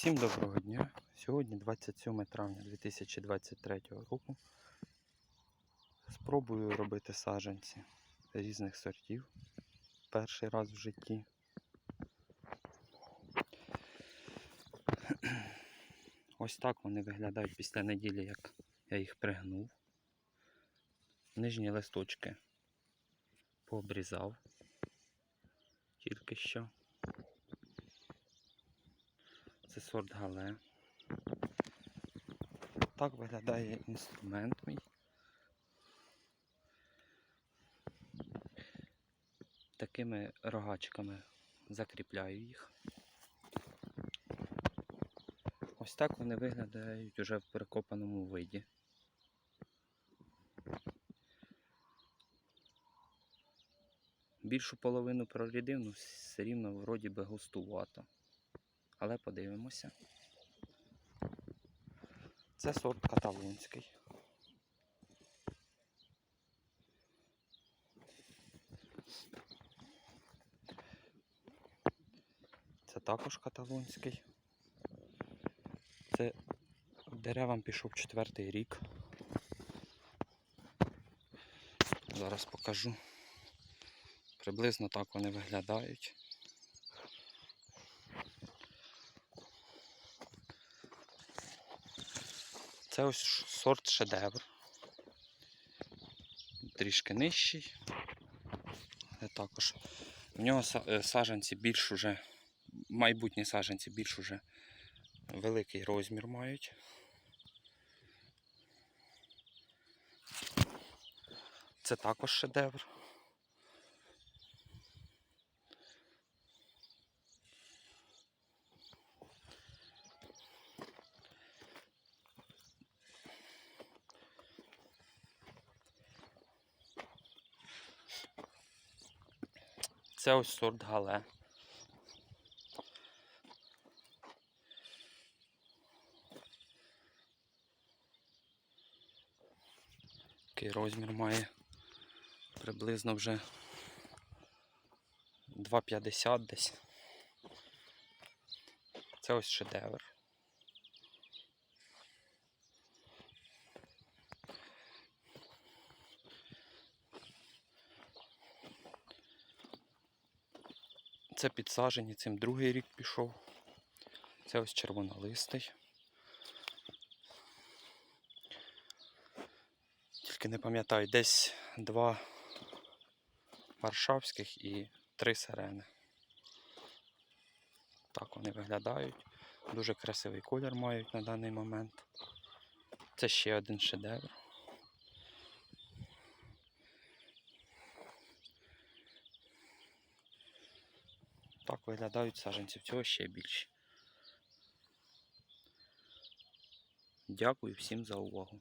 Всім доброго дня. Сьогодні 27 травня 2023 року. Спробую робити саджанці різних сортів. Перший раз в житті. Ось так вони виглядають після неділі, як я їх пригнув. Нижні листочки пообрізав тільки що. Це сорт гале. Так виглядає інструмент мій. Такими рогачками закріпляю їх. Ось так вони виглядають уже в перекопаному виді. Більшу половину прорядив, ну все рівно вроді би густувато. Але подивимося. Це сорт каталонський. Це також каталонський. Це деревам пішов четвертий рік. Зараз покажу. Приблизно так вони виглядають. Це ось сорт шедевр. Трішки нижчий. Але також в нього е, саджанці більш уже, майбутні саджанці більш уже великий розмір мають. Це також шедевр. Це ось сорт гале. Такий розмір має приблизно вже 2,50 десь. Це ось шедевр. Це підсажені, цим другий рік пішов. Це ось червонолистий. Тільки не пам'ятаю, десь два варшавських і три сирени. Так вони виглядають. Дуже красивий колір мають на даний момент. Це ще один шедевр. Так виглядають саджанці. В цього ще більше. Дякую всім за увагу.